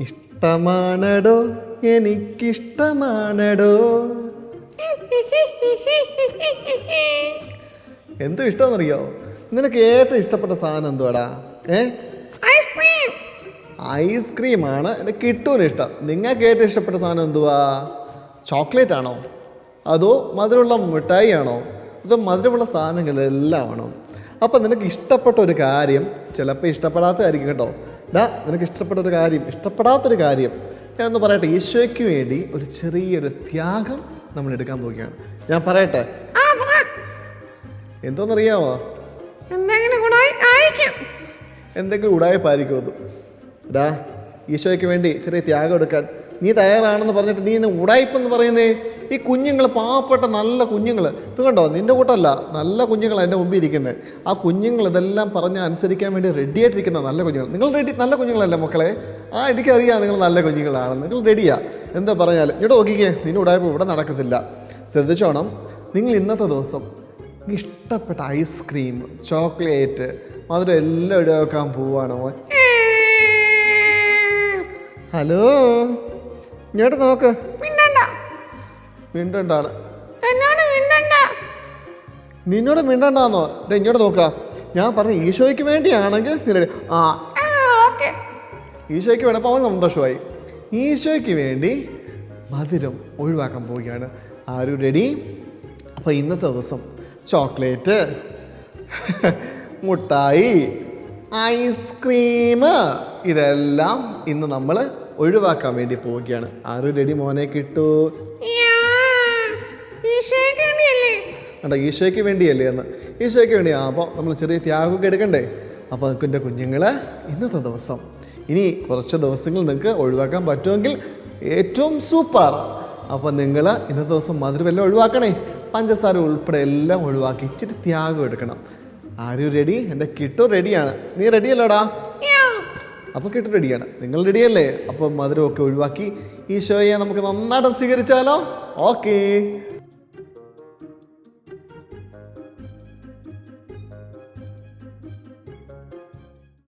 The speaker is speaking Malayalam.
ഇഷ്ടമാണടോ എനിക്കിഷ്ടമാണടോ. എന്തോ ഇഷ്ടമെന്നറിയോ നിനക്ക് ഏറ്റവും ഇഷ്ടപ്പെട്ട സാധനം എന്തുവാടാ? ഏ? ഐസ്ക്രീം. ഐസ്ക്രീമാണ് എന്റെ കിട്ടൂന് ഇഷ്ടം. നിങ്ങൾക്ക് ഏറ്റവും ഇഷ്ടപ്പെട്ട സാധനം എന്തുവാ? ചോക്ലേറ്റ് ആണോ അതോ മധുരമുള്ള മിഠായി ആണോ അതോ മധുരമുള്ള സാധനങ്ങളെല്ലാം ആണോ? അപ്പം നിനക്ക് ഇഷ്ടപ്പെട്ട ഒരു കാര്യം ചിലപ്പോൾ ഇഷ്ടപ്പെടാത്തതായിരിക്കും കേട്ടോ. ഡാ നിനക്ക് ഇഷ്ടപ്പെട്ട ഒരു കാര്യം ഇഷ്ടപ്പെടാത്തൊരു കാര്യം. ഞാൻ ഒന്ന് പറയട്ടെ ഈശോയ്ക്ക് വേണ്ടി ഒരു ചെറിയൊരു ത്യാഗം നമ്മൾ എടുക്കാൻ പോവുകയാണ്. ഞാൻ പറയട്ടെ? എന്തോന്നറിയാമോ എന്തെങ്കിലും ഉടായ്പായിരിക്കുമെന്ന് ഡാ ഈശോയ്ക്ക് വേണ്ടി ചെറിയ ത്യാഗം എടുക്കാൻ നീ തയ്യാറാണെന്ന് പറഞ്ഞിട്ട് നീ ഉടായ്പെന്ന് പറയുന്നേ? ഈ കുഞ്ഞുങ്ങൾ പാവപ്പെട്ട നല്ല കുഞ്ഞുങ്ങൾ ഇത് കണ്ടോ? നിന്റെ കൂട്ടമല്ല നല്ല കുഞ്ഞുങ്ങൾ എന്റെ മുമ്പിൽ ഇരിക്കുന്നത് ആ കുഞ്ഞുങ്ങൾ ഇതെല്ലാം പറഞ്ഞ് അനുസരിക്കാൻ വേണ്ടി റെഡി ആയിട്ടിരിക്കുന്ന നല്ല കുഞ്ഞുങ്ങൾ നിങ്ങൾ റെഡി നല്ല കുഞ്ഞുങ്ങളല്ലേ മക്കളെ? ആ എനിക്കറിയാം നിങ്ങൾ നല്ല കുഞ്ഞുങ്ങളാണ് നിങ്ങൾ റെഡിയാ എന്താ പറഞ്ഞാൽ ഇവിടെ നോക്കിക്കേ. നിന്റെ ഉടായ്പ ഇവിടെ നടക്കത്തില്ല. ശ്രദ്ധിച്ചോണം. നിങ്ങൾ ഇന്നത്തെ ദിവസം ഇഷ്ടപ്പെട്ട ഐസ്ക്രീം ചോക്ലേറ്റ് മധുരം എല്ലാം ഇടവെക്കാൻ പോവാണ് ഹലോ? ഇങ്ങോട്ട് നോക്ക്. മിണ്ടണ്ട. മിണ്ടണ്ടാണ് നിന്നോട് മിണ്ടണ്ടാന്നോ? ഡേ ഇങ്ങോട്ട് നോക്ക. ഞാൻ പറഞ്ഞ ഈശോയ്ക്ക് വേണ്ടിയാണെങ്കിൽ നിരടി ആ. ഈശോയ്ക്ക് വേണപ്പോൾ അവൻ സന്തോഷമായി. ഈശോയ്ക്ക് വേണ്ടി മധുരം ഒഴിവാക്കാൻ പോവുകയാണ്. ആരും റെഡി അപ്പോൾ ഇന്നത്തെ ദിവസം ചോക്ലേറ്റ് മുട്ടായി ഐസ്ക്രീം ഇതെല്ലാം ഇന്ന് നമ്മൾ ഒഴിവാക്കാൻ വേണ്ടി പോവുകയാണ്. ആറ് റെഡി മോനെ കിട്ടൂ. യാ, ഈശോയ്ക്ക് വേണ്ടിയല്ലേ? കണ്ടോ ഈശോയ്ക്ക് വേണ്ടിയല്ലേ എന്ന്. ഈശോയ്ക്ക് വേണ്ടിയാ അപ്പോൾ നമ്മൾ ചെറിയ ത്യാഗമൊക്കെ എടുക്കണ്ടേ? അപ്പോൾ എന്റെ കുഞ്ഞുങ്ങൾ ഇന്നത്തെ ദിവസം. ഇനി കുറച്ച് ദിവസങ്ങൾ നിങ്ങൾക്ക് ഒഴിവാക്കാൻ പറ്റുമെങ്കിൽ ഏറ്റവും സൂപ്പർ അപ്പോൾ നിങ്ങൾ ഇന്നത്തെ ദിവസം മധുരമെല്ലാം ഒഴിവാക്കണേ. പഞ്ചസാര ഉൾപ്പെടെ എല്ലാം ഒഴിവാക്കി ഇച്ചിരി ത്യാഗം എടുക്കണം. ആരും റെഡി എന്റെ കിട്ടു റെഡിയാണ്. നീ റെഡിയല്ലോടാ അപ്പോൾ കേട്ട് റെഡിയാണ് നിങ്ങൾ റെഡിയല്ലേ അപ്പം മധുരമൊക്കെ ഒഴിവാക്കി ഈശോയെ നമുക്ക് നന്നായിട്ട് സ്വീകരിച്ചാലോ? ഓക്കേ